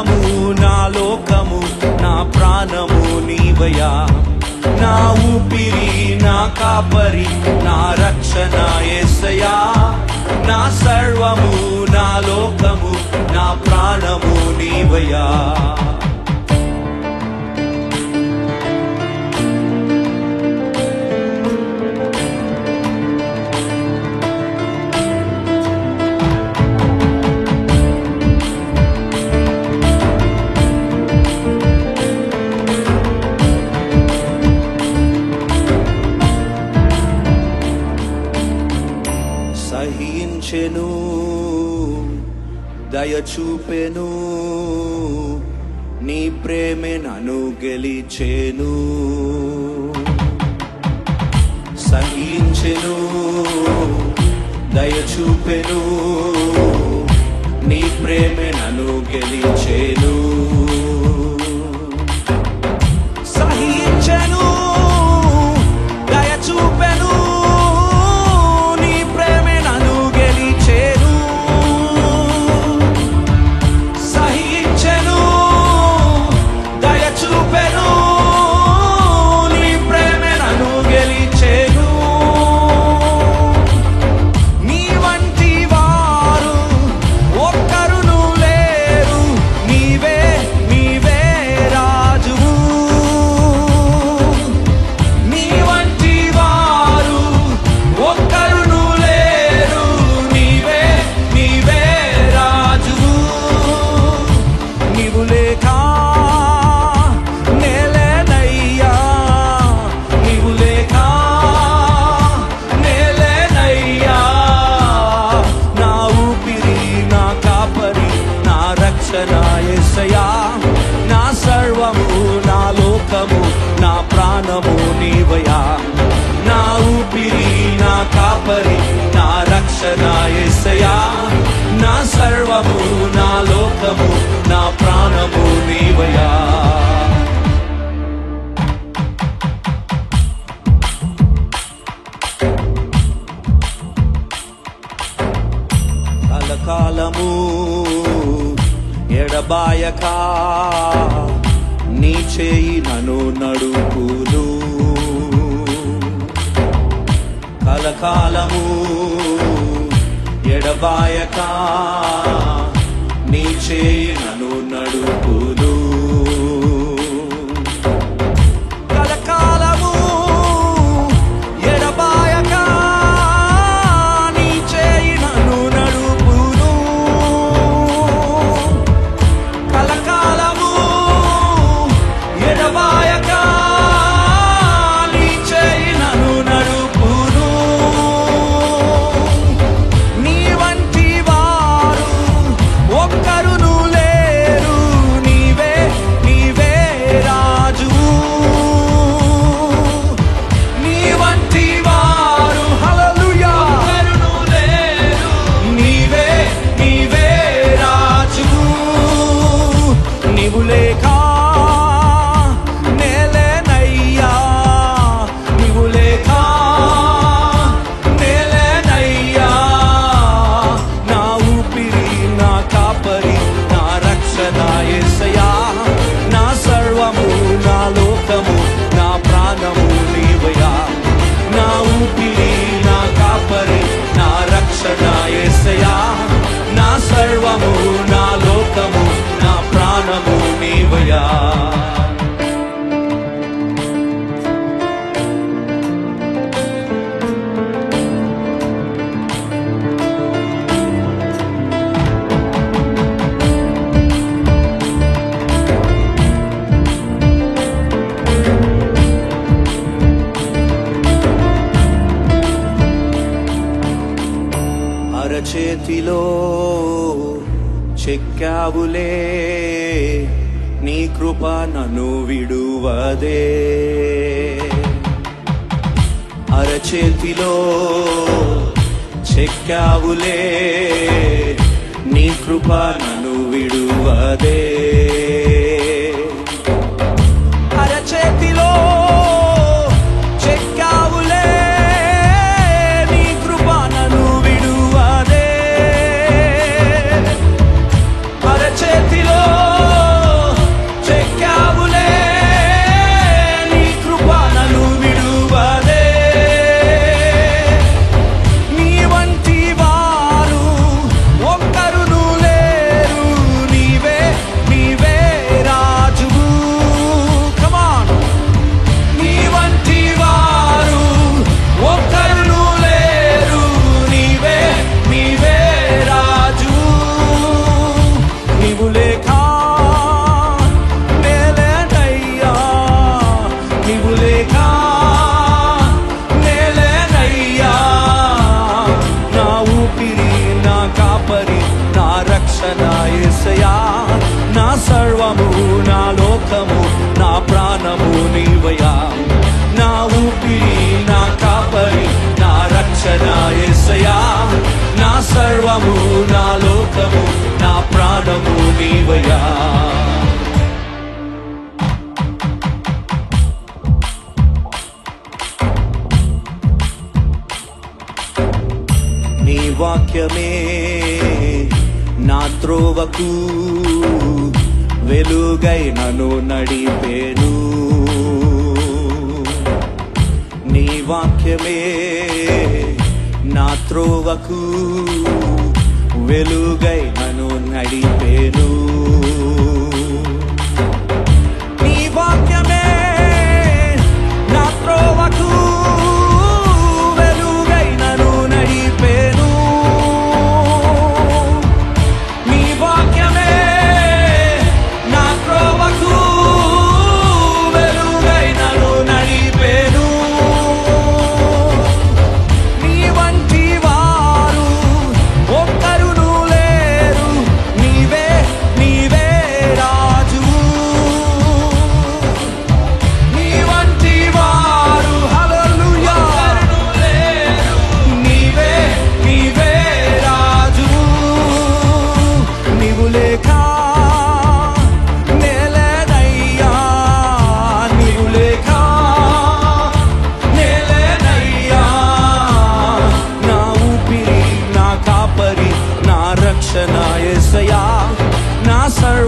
ప్రాణము నా లోకము నా ప్రాణము నీవయా నా ఊపిరి నా కాపరి నా రక్షణ ఎసయా నా సర్వము నా లోకము నా ప్రాణము నీవయా చూపెను. నీ ప్రేమే నను గెలిచేను. సహించెను దయచూపెను. నీ ప్రేమే నను గెలిచేను. నాయక నీ చేయి నను నడుపులు. కలకాలము ఎడబాయక నీ చేయి నను నడుపులు. I. చేతిలో చెక్కావులే నీ కృప నన్ను విడువదే. వాక్యమే నా త్రోవకు వెలుగై నను నడిపేను. నీ వాక్యమే నా త్రోవకు వెలుగై నను నడిపేను. నీ వాక్యమే నా త్రోవకు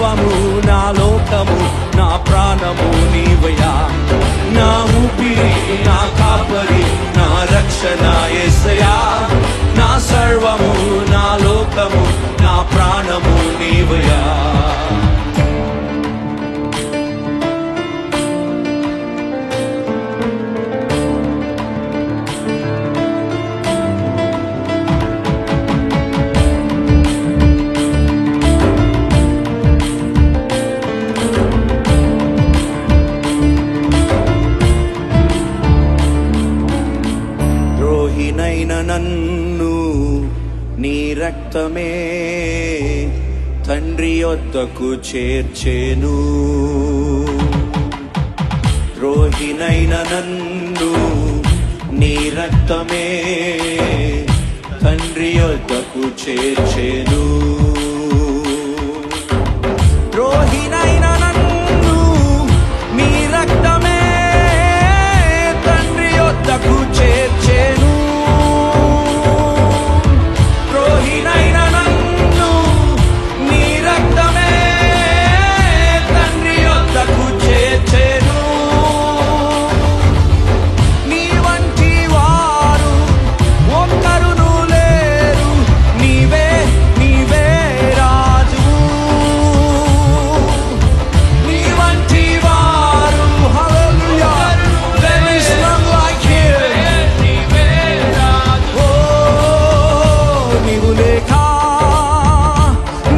సర్వము నా లోకము నా ప్రాణము నీవయా నా ఊపిరి నా కాపరి నా రక్షణ ఎసయా నా సర్వము రక్తమే తండ్రి యొద్దకు చేర్చేను. ద్రోహినైన నన్ను నీ రక్తమే తండ్రి యొద్దకు చేర్చేను. ద్రోహినైన నన్ను నీ రక్తమే తండ్రి యొద్దకు చేర్చెను నీవు లేక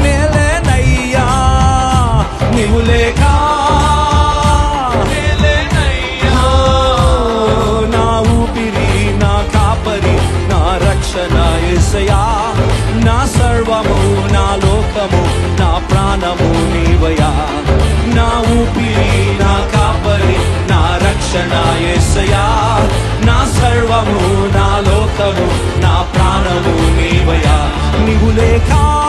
నేలేనయ్యా నీవు లేక నా ఊపిరి నా కాపరి నా రక్షణ ఎసయా నా సర్వము నా లోకము నా ప్రాణము నీవయా నా ఊపిరి నా కాపరి నా రక్షణ ఎసయా నా సర్వము నా లోకము నీవు